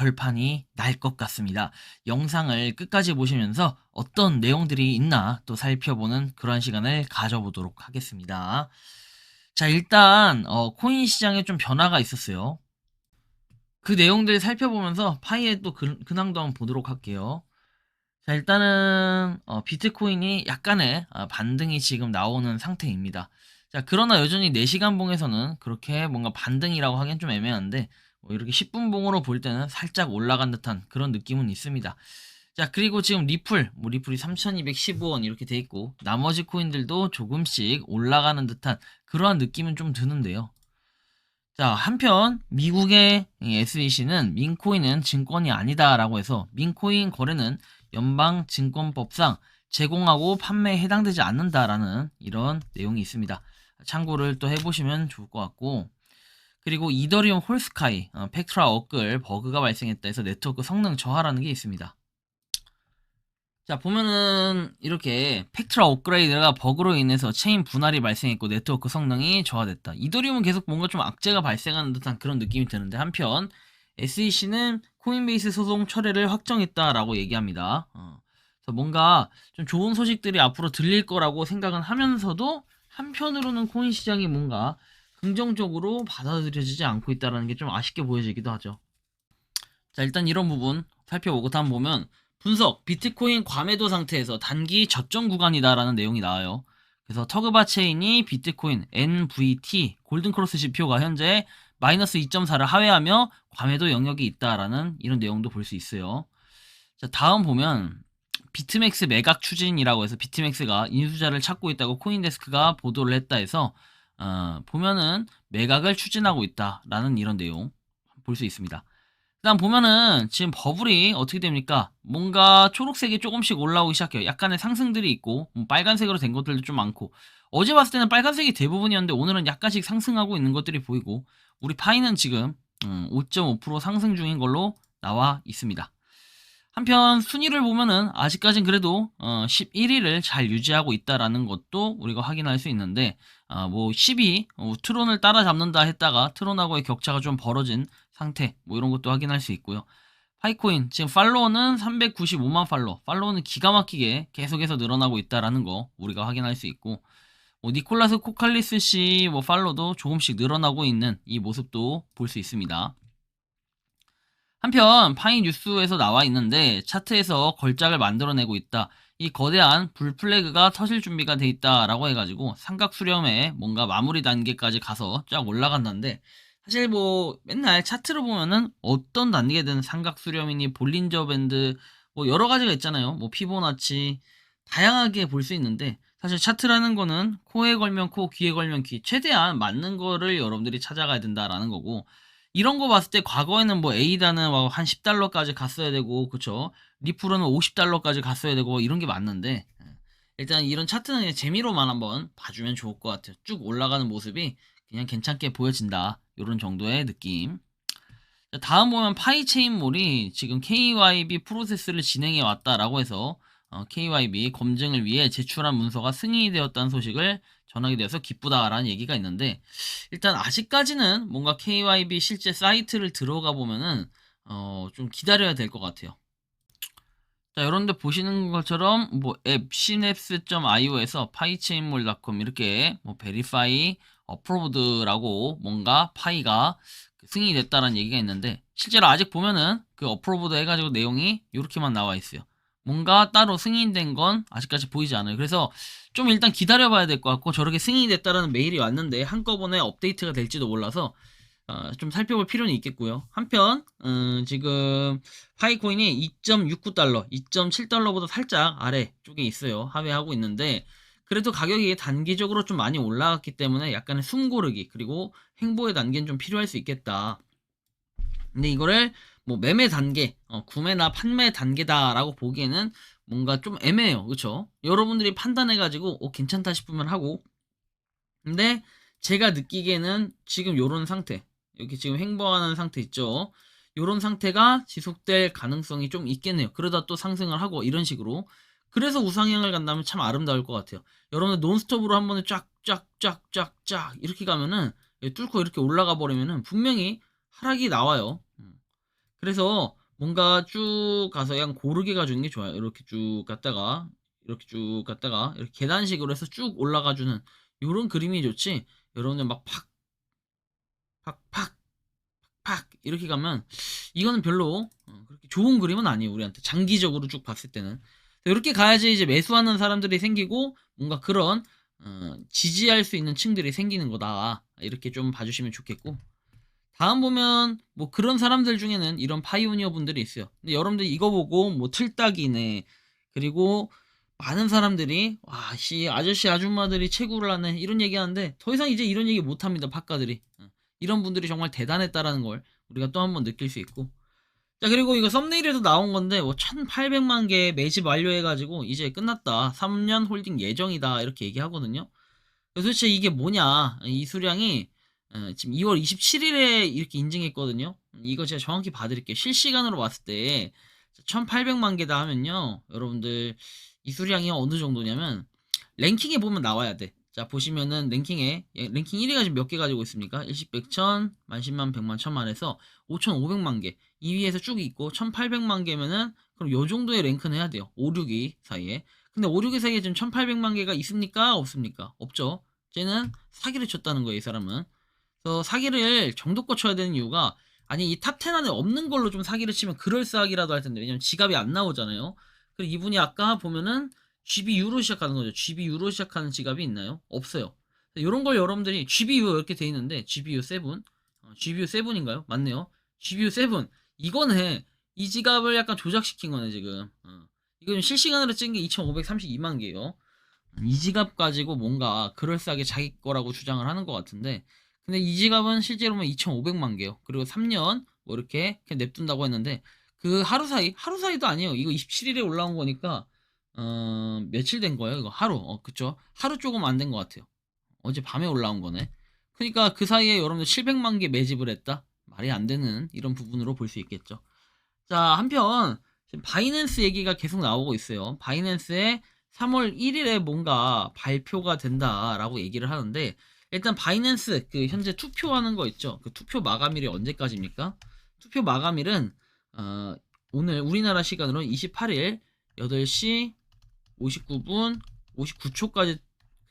결판이 날 것 같습니다. 영상을 끝까지 보시면서 어떤 내용들이 있나 또 살펴보는 그런 시간을 가져보도록 하겠습니다. 자, 일단 어, 코인 시장에 좀 변화가 있었어요. 그 내용들 살펴보면서 파이의 또 근, 근황도 한번 보도록 할게요. 자, 일단은 어, 비트코인이 약간의 어, 반등이 지금 나오는 상태입니다. 자, 그러나 여전히 4시간 봉에서는 그렇게 뭔가 반등이라고 하기엔 좀 애매한데 뭐 이렇게 10분 봉으로 볼 때는 살짝 올라간 듯한 그런 느낌은 있습니다. 자, 그리고 지금 리플, 뭐 리플이 3,215원 이렇게 돼 있고 나머지 코인들도 조금씩 올라가는 듯한 그러한 느낌은 좀 드는데요. 자, 한편 미국의 SEC는 민코인은 증권이 아니다라고 해서 민코인 거래는 연방 증권법상 제공하고 판매에 해당되지 않는다라는 이런 내용이 있습니다. 참고를 또 해보시면 좋을 것 같고 그리고 이더리움 홀스카이 어, 팩트라 업글 버그가 발생했다 해서 네트워크 성능 저하라는 게 있습니다. 자 보면은 이렇게 팩트라 업그레이드가 버그로 인해서 체인 분할이 발생했고 네트워크 성능이 저하됐다. 이더리움은 계속 뭔가 좀 악재가 발생하는 듯한 그런 느낌이 드는데 한편 SEC는 코인베이스 소송 철회를 확정했다라고 얘기합니다. 어, 그래서 뭔가 좀 좋은 소식들이 앞으로 들릴 거라고 생각은 하면서도 한편으로는 코인 시장이 뭔가 긍정적으로 받아들여지지 않고 있다는 게 좀 아쉽게 보여지기도 하죠. 자, 일단 이런 부분 살펴보고 다음 보면 분석, 비트코인 과매도 상태에서 단기 저점 구간이다라는 내용이 나와요. 그래서 터그바 체인이 비트코인 NVT 골든크로스 지표가 현재 마이너스 2.4를 하회하며 과매도 영역이 있다라는 이런 내용도 볼 수 있어요. 자, 다음 보면 비트맥스 매각 추진이라고 해서 비트맥스가 인수자를 찾고 있다고 코인데스크가 보도를 했다 해서 어, 보면은 매각을 추진하고 있다라는 이런 내용 볼 수 있습니다. 그다음 보면은 지금 버블이 어떻게 됩니까? 뭔가 초록색이 조금씩 올라오기 시작해요. 약간의 상승들이 있고 뭐 빨간색으로 된 것들도 좀 많고 어제 봤을 때는 빨간색이 대부분이었는데 오늘은 약간씩 상승하고 있는 것들이 보이고 우리 파이는 지금 음, 5.5% 상승 중인 걸로 나와 있습니다. 한편 순위를 보면은 아직까진 그래도 어 11위를 잘 유지하고 있다라는 것도 우리가 확인할 수 있는데 어뭐 10위 어 트론을 따라잡는다 했다가 트론하고의 격차가 좀 벌어진 상태 뭐 이런 것도 확인할 수 있고요. 파이코인 지금 팔로워는 395만 팔로 팔로워는 기가 막히게 계속해서 늘어나고 있다라는 거 우리가 확인할 수 있고 뭐 니콜라스 코칼리스 씨 뭐 팔로도 조금씩 늘어나고 있는 이 모습도 볼 수 있습니다. 한편 파이 뉴스에서 나와 있는데 차트에서 걸작을 만들어내고 있다. 이 거대한 불 플래그가 터질 준비가 돼 있다라고 해가지고 삼각 수렴에 뭔가 마무리 단계까지 가서 쫙 올라간다는데 사실 뭐 맨날 차트를 보면은 어떤 단계든 삼각 수렴이니 볼린저 밴드 뭐 여러 가지가 있잖아요. 뭐 피보나치 다양하게 볼 수 있는데 사실 차트라는 거는 코에 걸면 코, 귀에 걸면 귀 최대한 맞는 거를 여러분들이 찾아가야 된다라는 거고 이런 거 봤을 때 과거에는 뭐 에이다는 뭐한 10달러까지 갔어야 되고 그쵸? 리플은 50달러까지 갔어야 되고 이런 게 맞는데 예. 일단 이런 차트는 재미로만 한번 봐주면 좋을 것 같아요. 쭉 올라가는 모습이 그냥 괜찮게 보여진다. 이런 정도의 느낌. 자, 다음 보면 파이체인몰이 지금 KYB 프로세스를 진행해 왔다라고 해서 어, KYB 검증을 위해 제출한 문서가 승인이 되었다는 소식을 전하게 되어서 기쁘다라는 얘기가 있는데 일단 아직까지는 뭔가 KYB 실제 사이트를 들어가 보면은 어, 좀 기다려야 될 것 같아요. 자, 여러분들 보시는 것처럼 뭐 앱 synapse.io에서 파이체인몰.com 이렇게 뭐 베리파이 어프로브드라고 뭔가 파이가 승인이 됐다는 얘기가 있는데 실제로 아직 보면은 그 어프로브드 해가지고 내용이 이렇게만 나와 있어요. 뭔가 따로 승인된 건 아직까지 보이지 않아요. 그래서 좀 일단 기다려봐야 될 것 같고 저렇게 승인이 됐다라는 메일이 왔는데 한꺼번에 업데이트가 될지도 몰라서 어, 좀 살펴볼 필요는 있겠고요. 한편 음, 지금 파이코인이 2.69달러, 2.7달러보다 살짝 아래 쪽에 있어요. 하회하고 있는데 그래도 가격이 단기적으로 좀 많이 올라갔기 때문에 약간의 숨고르기 그리고 횡보의 단계는 좀 필요할 수 있겠다. 근데 이거를 뭐 매매 단계, 어, 구매나 판매 단계다라고 보기에는 뭔가 좀 애매해요. 그쵸? 여러분들이 판단해 가지고, 어, 괜찮다 싶으면 하고. 근데 제가 느끼기에는 지금 요런 상태, 여기 지금 횡보하는 상태 있죠? 요런 상태가 지속될 가능성이 좀 있겠네요. 그러다 또 상승을 하고 이런 식으로. 그래서 우상향을 간다면 참 아름다울 것 같아요. 여러분들 논스톱으로 한 번에 쫙쫙쫙쫙쫙 이렇게 가면은 뚫고 이렇게 올라가 버리면은 분명히 하락이 나와요. 음. 그래서 뭔가 쭉 가서 그냥 고르게 가주는 게 좋아요. 이렇게 쭉 갔다가 이렇게 쭉 갔다가 이렇게 계단식으로 해서 쭉 올라가 주는 요런 그림이 좋지. 여러분들 막 팍, 팍, 팍, 팍 이렇게 가면 이거는 별로 어, 그렇게 좋은 그림은 아니에요. 우리한테 장기적으로 쭉 봤을 때는 이렇게 가야지 이제 매수하는 사람들이 생기고 뭔가 그런 어, 지지할 수 있는 층들이 생기는 거다. 이렇게 좀 봐주시면 좋겠고. 다음 보면 뭐 그런 사람들 중에는 이런 파이오니어 분들이 있어요. 근데 여러분들 이거 보고 뭐 틀딱이네. 그리고 많은 사람들이 와 씨 아저씨 아줌마들이 채굴을 하네. 이런 얘기하는데 더 이상 이제 이런 얘기 못합니다 박가들이. 어, 이런 분들이 정말 대단했다라는 걸 우리가 또 한 번 느낄 수 있고. 자 그리고 이거 썸네일에도 나온 건데 뭐 1800만 개 매집 완료해가지고 이제 끝났다. 3년 홀딩 예정이다. 이렇게 얘기하거든요. 도대체 이게 뭐냐? 이 수량이 어, 지금 2월 27일에 이렇게 인증했거든요 이거 제가 정확히 봐드릴게요 실시간으로 봤을 때 1800만 개다 하면요 여러분들 이 수량이 어느 정도냐면 랭킹에 보면 나와야 돼. 자 보시면은 랭킹에 예, 랭킹 1위가 지금 몇 개 가지고 있습니까? 1십 100천, 만십만, 백만, 천만 해서 5,500만 개 2위에서 쭉 있고 1,800만 개면은 그럼 요 정도의 랭크는 해야 돼요. 5, 6위 사이에. 근데 5, 6위 사이에 지금 1,800만 개가 있습니까? 없습니까? 없죠. 쟤는 사기를 쳤다는 거예요, 이 사람은. 그래서 사기를 정도껏 쳐야 되는 이유가 아니 이 탑 10 안에 없는 걸로 좀 사기를 치면 그럴싸하기라도 할 텐데 왜냐면 지갑이 안 나오잖아요. 그리고 이분이 아까 보면은 GBU로 시작하는 거죠. GBU로 시작하는 지갑이 있나요? 없어요. 이런 걸 여러분들이 GBU 이렇게 돼 있는데 GBU 7, 어, GBU 7인가요? 맞네요. GBU 7 이거는 이 지갑을 약간 조작시킨 거네 지금. 어. 이건 실시간으로 찍은 게 2,532만 개예요. 이 지갑 가지고 뭔가 그럴싸하게 자기 거라고 주장을 하는 것 같은데 근데 이 지갑은 실제로 보면 2,500만 개요. 그리고 3년 뭐 이렇게 그냥 냅둔다고 했는데 그 하루 사이 하루 사이도 아니에요. 이거 27일에 올라온 거니까 어, 며칠 된 거예요? 이거 하루. 어, 그쵸? 하루 조금 안 된 것 같아요. 어제 밤에 올라온 거네. 그러니까 그 사이에 여러분들 700만 개 매집을 했다. 말이 안 되는 이런 부분으로 볼 수 있겠죠. 자, 한편 지금 바이낸스 얘기가 계속 나오고 있어요. 바이낸스에 3월 1일에 뭔가 발표가 된다라고 얘기를 하는데 일단 바이낸스 그 현재 투표하는 거 있죠. 그 투표 마감일이 언제까지입니까? 투표 마감일은 어, 오늘 우리나라 시간으로 28일 8시 59분 59초까지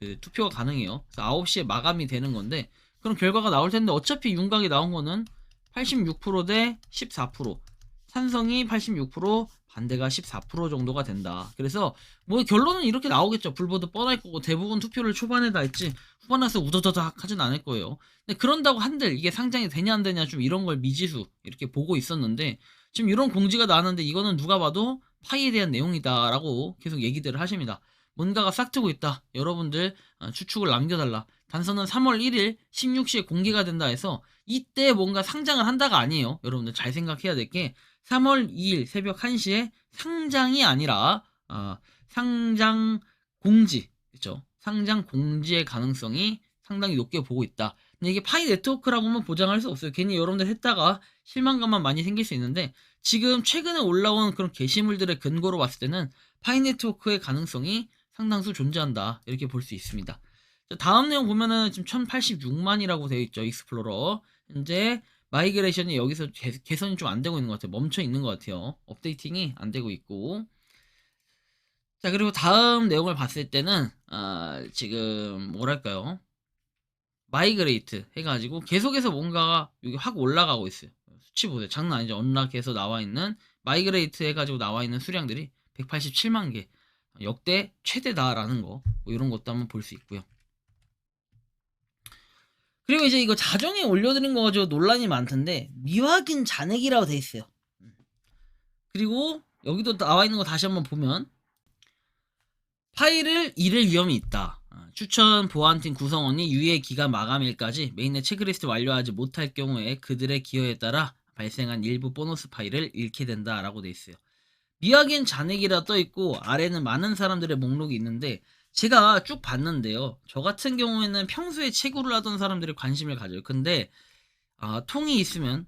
그 투표가 가능해요. 그래서 9시에 마감이 되는 건데 그런 결과가 나올 텐데 어차피 윤곽이 나온 거는 86%대 14% 찬성이 86% 반대가 14% 정도가 된다. 그래서 뭐 결론은 이렇게 나오겠죠. 불보도 뻔할 거고 대부분 투표를 초반에 다 했지 후반 와서 우더더덕 하진 않을 거예요. 근데 그런다고 한들 이게 상장이 되냐 안 되냐 좀 이런 걸 미지수 이렇게 보고 있었는데 지금 이런 공지가 나왔는데 이거는 누가 봐도 파이에 대한 내용이다라고 계속 얘기들을 하십니다. 뭔가가 싹트고 있다. 여러분들 어, 추측을 남겨달라. 단서는 3월 1일 16시에 공개가 된다 해서 이때 뭔가 상장을 한다가 아니에요. 여러분들 잘 생각해야 될 게 3월 2일 새벽 1시에 상장이 아니라 어, 상장 공지 그렇죠? 상장 공지의 가능성이 상당히 높게 보고 있다. 근데 이게 파이 네트워크라고만 보장할 수 없어요. 괜히 여러분들 했다가 실망감만 많이 생길 수 있는데 지금 최근에 올라온 그런 게시물들의 근거로 봤을 때는 파이 네트워크의 가능성이 상당수 존재한다. 이렇게 볼 수 있습니다. 다음 내용 보면은 지금 1086만이라고 되어 있죠. 익스플로러. 현재 마이그레이션이 여기서 개, 선이 좀 안 되고 있는 것 같아요. 멈춰 있는 것 같아요. 업데이팅이 안 되고 있고. 자, 그리고 다음 내용을 봤을 때는, 아, 지금, 뭐랄까요. 마이그레이트 해가지고 계속해서 뭔가가 여기 확 올라가고 있어요. 수치 보세요. 장난 아니죠. 언락해서 나와 있는 마이그레이트 해가지고 나와 있는 수량들이 187만 개. 역대 최대다라는 거. 뭐 이런 것도 한번 볼 수 있고요. 그리고 이제 이거 자정에 올려드린 거 가지고 논란이 많던데 미확인 잔액이라고 돼 있어요. 그리고 여기도 나와 있는 거 다시 한번 보면 파일을 잃을 위험이 있다. 추천 보안팀 구성원이 유예 기간 마감일까지 메인의 체크리스트 완료하지 못할 경우에 그들의 기여에 따라 발생한 일부 보너스 파일을 잃게 된다라고 돼 있어요. 미확인 잔액이라 떠 있고 아래는 많은 사람들의 목록이 있는데 제가 쭉 봤는데요. 저 같은 경우에는 평소에 채굴을 하던 사람들이 관심을 가져요. 근데 아, 통이 있으면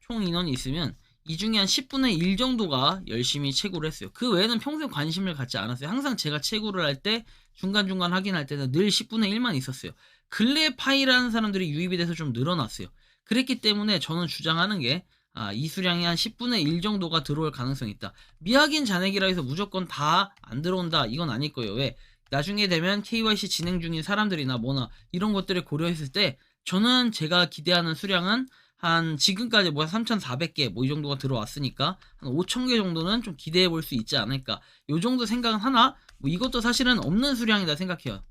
총 인원이 있으면 이 중에 한 10분의 1 정도가 열심히 채굴을 했어요. 그 외에는 평소에 관심을 갖지 않았어요. 항상 제가 채굴을 할 때 중간중간 확인할 때는 늘 10분의 1만 있었어요. 근래 파일하는 사람들이 유입이 돼서 좀 늘어났어요. 그랬기 때문에 저는 주장하는 게 아, 이 수량이 한 10분의 1 정도가 들어올 가능성이 있다. 미확인 잔액이라 해서 무조건 다 안 들어온다. 이건 아닐 거예요. 왜? 나중에 되면 KYC 진행 중인 사람들이나 뭐나 이런 것들을 고려했을 때 저는 제가 기대하는 수량은 한 지금까지 뭐 3,400개 뭐 이 정도가 들어왔으니까 한 5,000개 정도는 좀 기대해 볼 수 있지 않을까. 요 정도 생각은 하나 뭐 이것도 사실은 없는 수량이다 생각해요.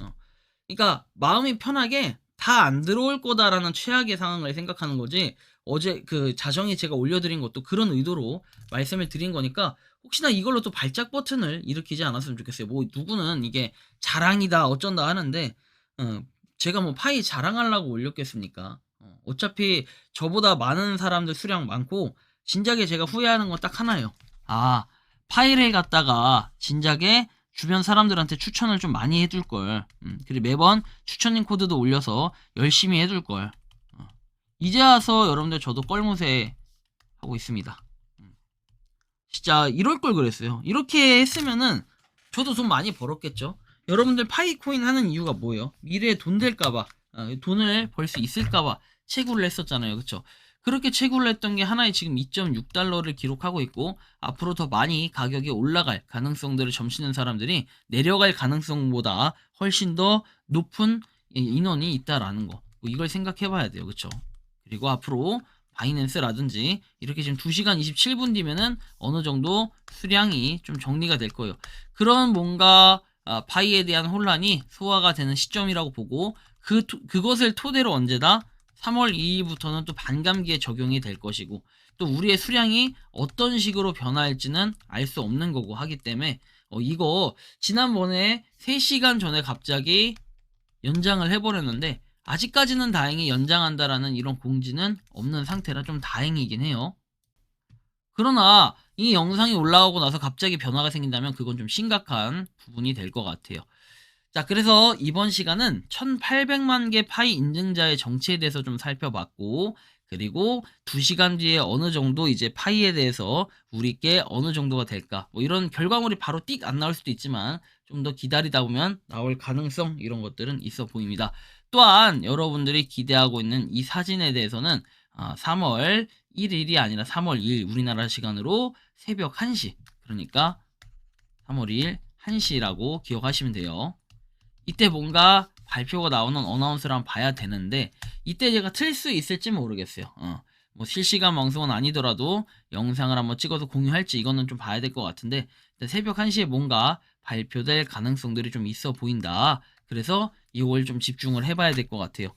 어. 그러니까 마음이 편하게 다 안 들어올 거다라는 최악의 상황을 생각하는 거지. 어제 그 자정에 제가 올려드린 것도 그런 의도로 말씀을 드린 거니까 혹시나 이걸로 또 발작 버튼을 일으키지 않았으면 좋겠어요. 뭐 누구는 이게 자랑이다 어쩐다 하는데 어, 제가 뭐 파이 자랑하려고 올렸겠습니까? 어, 어차피 저보다 많은 사람들 수량 많고 진작에 제가 후회하는 건 딱 하나예요. 아 파일을 갖다가 진작에 주변 사람들한테 추천을 좀 많이 해줄 걸. 음, 그리고 매번 추천님 코드도 올려서 열심히 해줄 걸. 어. 이제 와서 여러분들 저도 껄무새 하고 있습니다. 음. 진짜 이럴 걸 그랬어요. 이렇게 했으면은 저도 돈 많이 벌었겠죠. 여러분들 파이코인 하는 이유가 뭐예요? 미래에 돈 될까봐, 어, 돈을 벌 수 있을까봐 채굴을 했었잖아요. 그쵸? 그렇게 채굴을 했던 게 하나에 지금 2.6달러를 기록하고 있고 앞으로 더 많이 가격이 올라갈 가능성들을 점치는 사람들이 내려갈 가능성보다 훨씬 더 높은 인원이 있다라는 거. 뭐 이걸 생각해 봐야 돼요. 그쵸? 그리고 앞으로 바이낸스라든지 이렇게 지금 2시간 27분 뒤면은 어느 정도 수량이 좀 정리가 될 거예요. 그런 뭔가 아, 파이에 대한 혼란이 소화가 되는 시점이라고 보고 그 토- 그것을 토대로 언제다 3월 2일부터는 또 반감기에 적용이 될 것이고 또 우리의 수량이 어떤 식으로 변화할지는 알 수 없는 거고 하기 때문에 어, 이거 지난번에 3시간 전에 갑자기 연장을 해버렸는데 아직까지는 다행히 연장한다라는 이런 공지는 없는 상태라 좀 다행이긴 해요. 그러나 이 영상이 올라오고 나서 갑자기 변화가 생긴다면 그건 좀 심각한 부분이 될 것 같아요. 자, 그래서 이번 시간은 1800만 개 파이 인증자의 정치에 대해서 좀 살펴봤고, 그리고 2시간 뒤에 어느 정도 이제 파이에 대해서 우리께 어느 정도가 될까, 뭐 이런 결과물이 바로 띡 안 나올 수도 있지만, 좀 더 기다리다 보면 나올 가능성, 이런 것들은 있어 보입니다. 또한 여러분들이 기대하고 있는 이 사진에 대해서는 아, 3월 1일이 아니라 3월 2일 우리나라 시간으로 새벽 1시, 그러니까 3월 2일 1시라고 기억하시면 돼요. 이때 뭔가 발표가 나오는 어나운스를 한번 봐야 되는데 이때 제가 틀 수 있을지 모르겠어요. 어. 뭐 실시간 방송은 아니더라도 영상을 한번 찍어서 공유할지 이거는 좀 봐야 될 것 같은데 새벽 1시에 뭔가 발표될 가능성들이 좀 있어 보인다. 그래서 이걸 좀 집중을 해봐야 될 것 같아요.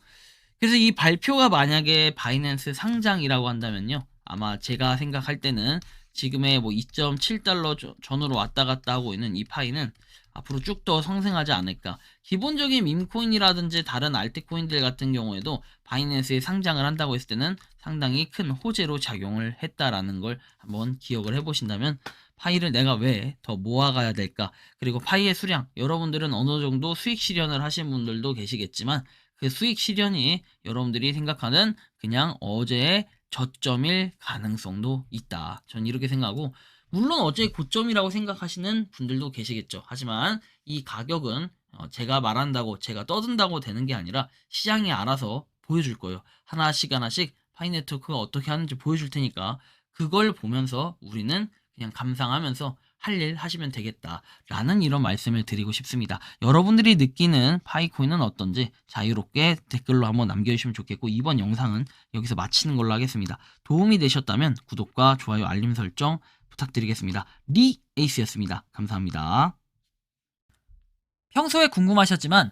그래서 이 발표가 만약에 바이낸스 상장이라고 한다면요. 아마 제가 생각할 때는 지금의 뭐 2.7달러 전으로 왔다 갔다 하고 있는 이 파이는 앞으로 쭉더 상승하지 않을까. 기본적인 밈코인이라든지 다른 알트코인들 같은 경우에도 바이낸스에 상장을 한다고 했을 때는 상당히 큰 호재로 작용을 했다라는 걸 한번 기억을 해보신다면 파이를 내가 왜 더 모아가야 될까? 그리고 파이의 수량, 여러분들은 어느 정도 수익 실현을 하신 분들도 계시겠지만 그 수익 실현이 여러분들이 생각하는 그냥 어제의 저점일 가능성도 있다. 전 이렇게 생각하고 물론 어제 고점이라고 생각하시는 분들도 계시겠죠. 하지만 이 가격은 어, 제가 말한다고 제가 떠든다고 되는 게 아니라 시장이 알아서 보여줄 거예요. 하나씩 하나씩 파이 네트워크가 어떻게 하는지 보여줄 테니까 그걸 보면서 우리는 그냥 감상하면서 할 일 하시면 되겠다라는 이런 말씀을 드리고 싶습니다. 여러분들이 느끼는 파이코인은 어떤지 자유롭게 댓글로 한번 남겨주시면 좋겠고 이번 영상은 여기서 마치는 걸로 하겠습니다. 도움이 되셨다면 구독과 좋아요 알림 설정 부탁드리겠습니다. 리 에이스였습니다. 감사합니다. 평소에 궁금하셨지만